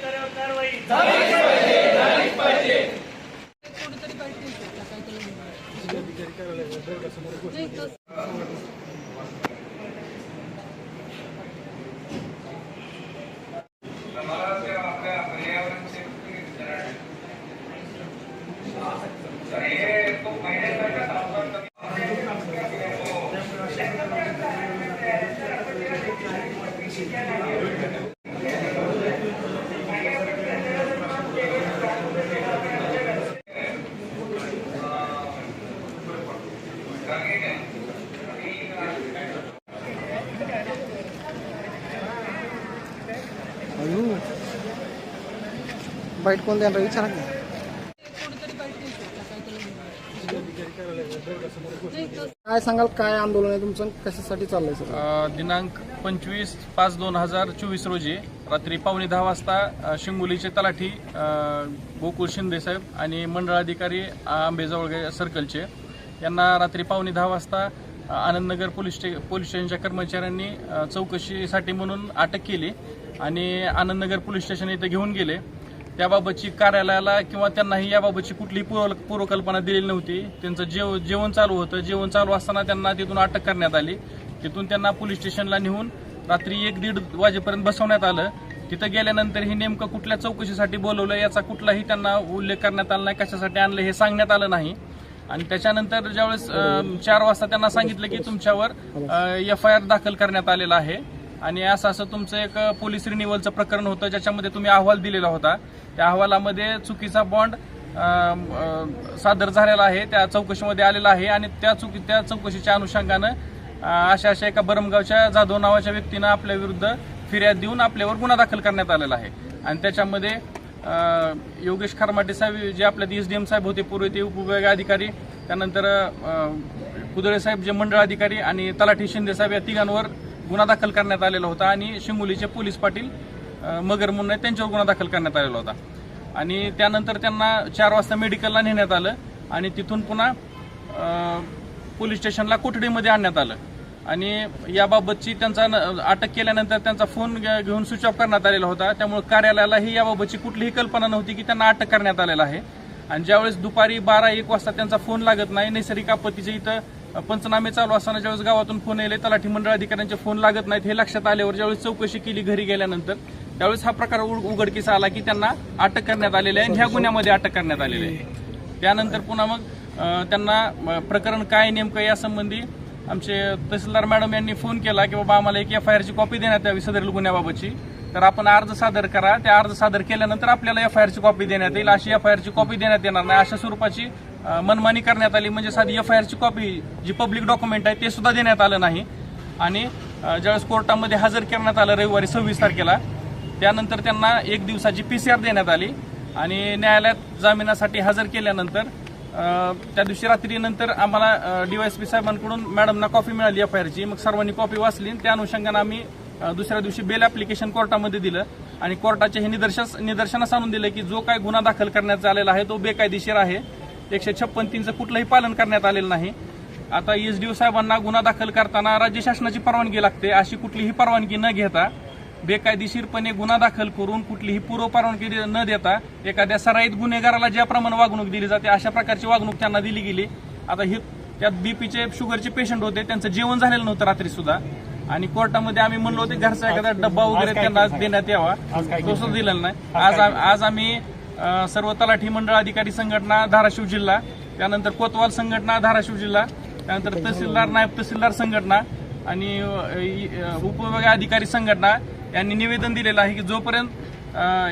त्याच्यावर कारवाई झालीच पाहिजे झालीच पाहिजे. आपल्या पर्यावरण बाईट कोण देणार विचारा की काय सांगाल काय आंदोलन आहे तुमचं? कशासाठी चाललंय सर अ, दिनांक पंचवीस पाच दोन हजार चोवीस रोजी रात्री पावणे दहा वाजता अ, शिंगोलीचे तलाठी अ, गोकुळ शिंदे साहेब आणि मंडळाधिकारी आंबेजवळगे सर्कलचे यांना रात्री पावणे दहा वाजता अ, आनंदनगर पोलीस स्टे पोलीस स्टेशनच्या कर्मचाऱ्यांनी अ, चौकशीसाठी म्हणून अटक केली आणि आनंदनगर पोलीस स्टेशन इथे घेऊन गेले. त्याबाबतची कार्यालयाला किंवा त्यांनाही याबाबतची कुठलीही पूर्व पूर्वकल्पना दिलेली नव्हती. त्यांचं जेव जेवण चालू होतं. जेवण चालू असताना त्यांना तिथून अटक करण्यात आली. तिथून त्यांना पोलीस स्टेशनला नेऊन रात्री एक दीड वाजेपर्यंत बसवण्यात आलं. तिथं गेल्यानंतर हे नेमकं कुठल्या चौकशीसाठी बोलवलं याचा कुठलाही त्यांना उल्लेख करण्यात आला नाही. कशासाठी आणलं हे सांगण्यात आलं नाही. आणि त्याच्यानंतर ज्यावेळेस चार वाजता त्यांना सांगितलं की तुमच्यावर एफ आय आर दाखल करण्यात आलेला आहे. आणि असं असं तुमचं एक पोलीस रिन्युअलचं प्रकरण होतं ज्याच्यामध्ये तुम्ही अहवाल दिलेला होता. त्या अहवालामध्ये चुकीचा बॉन्ड सादर झालेला आहे त्या चौकशीमध्ये आलेला आहे आणि त्या चुकी त्या चौकशीच्या अनुषंगानं अशा अशा एका बरमगावच्या जाधव नावाच्या व्यक्तीनं आपल्या विरुद्ध फिर्याद देऊन आपल्यावर गुन्हा दाखल करण्यात आलेला आहे. आणि त्याच्यामध्ये योगेश खरमाटे साहेब जे आपल्या एस डी एम साहेब होते पूर्वी ते उपविभाग अधिकारी त्यानंतर कुदळे साहेब जे मंडळ अधिकारी आणि तलाठी शिंदे साहेब या तिघांवर गुन्हा दाखल करण्यात आलेला होता आणि शिंगोलीचे पोलीस पाटील मगर म्हणून त्यांच्यावर गुन्हा दाखल करण्यात आलेला होता. आणि त्यानंतर त्यांना चार वाजता मेडिकलला नेण्यात आलं आणि तिथून पुन्हा पोलीस स्टेशनला कोठडीमध्ये आणण्यात आलं. आणि याबाबतची त्यांचा न- अटक केल्यानंतर त्यांचा फोन घेऊन स्विच ऑफ करण्यात आलेला होता. त्यामुळे कार्यालयालाही याबाबतची कुठलीही कल्पना नव्हती की त्यांना अटक करण्यात आलेला आहे. आणि ज्यावेळेस दुपारी बारा एक वाजता त्यांचा फोन लागत नाही नैसर्गिक आपत्तीचे इथं पंचनामे चालू असताना ज्यावेळेस गावातून फोन येले तलाठी मंडळ अधिकाऱ्यांचे फोन लागत नाहीत हे लक्षात आल्यावर ज्यावेळेस चौकशी केली घरी गेल्यानंतर त्यावेळेस हा प्रकार उघडकीस आला की त्यांना अटक करण्यात आलेली आहे आणि ह्या गुन्ह्यामध्ये अटक करण्यात आलेली आहे. त्यानंतर पुन्हा मग त्यांना प्रकरण काय नेमकं यासंबंधी आमचे तहसीलदार मॅडम यांनी फोन केला की बाबा आम्हाला एक एफ आय आरची कॉपी देण्यात यावी सदरील गुन्ह्याबाबतची. तर आपण अर्ज सादर करा. त्या अर्ज सादर केल्यानंतर आपल्याला एफ आय आरची कॉपी देण्यात येईल. अशी एफ आय आरची कॉपी देण्यात येणार नाही. अशा स्वरूपाची मनमानी करण्यात आली. म्हणजे साधी एफ आय आरची कॉपी जी पब्लिक डॉक्युमेंट आहे ते सुद्धा देण्यात आलं नाही. आणि ज्यावेळेस कोर्टामध्ये हजर करण्यात आलं रविवारी सव्वीस तारखेला त्यानंतर त्यांना एक दिवसाची पी सी आर देण्यात आली. आणि न्यायालयात जामिनासाठी हजर केल्यानंतर त्या दिवशी रात्रीनंतर आम्हाला डीवायएसपी साहेबांकडून मॅडमना कॉपी मिळाली एफ आय आरची मग सर्वांनी कॉपी वाचली आणि त्या अनुषंगानं आम्ही दुसऱ्या दिवशी बेल ऍप्लिकेशन कोर्टामध्ये दिलं. आणि कोर्टाचे हे निदर्शस निदर्शनास आणून दिलं की जो काय गुन्हा दाखल करण्यात आलेला आहे तो बेकायदेशीर आहे. एकशे छप्पन तीनचं कुठलंही पालन करण्यात आलेलं नाही. आता एसडीओ साहेबांना गुन्हा दाखल करताना राज्य शासनाची परवानगी लागते अशी कुठलीही परवानगी न घेता बेकायदेशीरपणे गुन्हा दाखल करून कुठलीही पूर्व परवानगी न देता एखाद्या सराईत गुन्हेगाराला ज्याप्रमाणे वागणूक दिली जाते अशा प्रकारची वागणूक त्यांना दिली गेली. आता हे त्यात बीपीचे शुगरचे पेशंट होते त्यांचं जेवण झालेलं नव्हतं रात्री सुद्धा. आणि कोर्टामध्ये आम्ही म्हणलो होते घरचा एखादा डब्बा वगैरे त्यांना देण्यात यावा. तो सुद्धा दिलेला नाही. आज आज आम्ही सर्व तलाठी मंडळ अधिकारी संघटना धाराशिव जिल्हा त्यानंतर कोतवाल संघटना धाराशिव जिल्हा त्यानंतर तहसीलदार नायब तहसीलदार संघटना आणि अ, इ- अ, उपविभाग अधिकारी संघटना यांनी निवेदन दिलेलं आहे की जोपर्यंत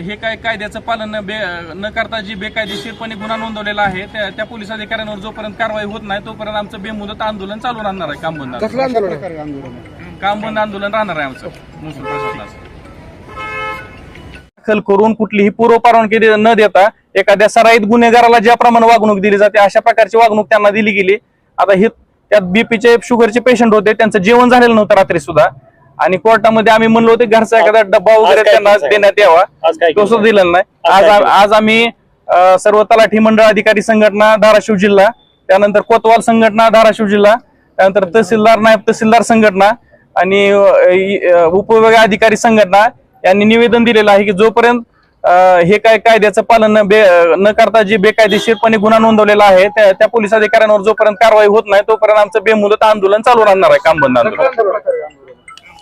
हे काय कायद्याचं पालन न बे न करता जी बेकायदेशीरपणे गुन्हा नोंदवलेला आहे त्या त्या पोलीस अधिकाऱ्यांवर जोपर्यंत कारवाई होत नाही तोपर्यंत आमचं बेमुदत आंदोलन चालू राहणार आहे काम बंद काम बंद आंदोलन राहणार आहे आमचं. महसूल प्रशासनाचं दाखल करून कुठलीही पूर्व परवानगी न देता एखाद्या सराईत गुन्हेगाराला ज्याप्रमाणे वागणूक दिली जाते अशा प्रकारची वागणूक त्यांना दिली गेली. आता हे त्यात बीपीचे शुगरचे पेशंट होते त्यांचं जेवण झालेलं नव्हतं रात्री सुद्धा. आणि कोर्टामध्ये आम्ही म्हणलो होते घरचा एखादा डब्बा वगैरे त्यांना? देण्यात यावा. तो सुद्धा दिलेला नाही. आज आज आम्ही सर्व तलाठी मंडळ अधिकारी संघटना धाराशिव जिल्हा त्यानंतर कोतवाल संघटना धाराशिव जिल्हा त्यानंतर तहसीलदार नायब तहसीलदार संघटना आणि अ, इ- अ, उपविभाग अधिकारी संघटना यांनी निवेदन दिलेलं आहे की जोपर्यंत हे काय कायद्याचं पालन न बे- न करता जे बेकायदेशीरपणे गुन्हा नोंदवलेला आहे त्या त्या पोलीस अधिकाऱ्यांवर जोपर्यंत कारवाई होत नाही तोपर्यंत आमचं बेमुदत आंदोलन चालू राहणार आहे काम बंद आंदोलन.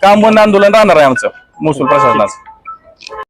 काम बंद आंदोलन राहणार आहे आमचं महसूल प्रशासनाचं.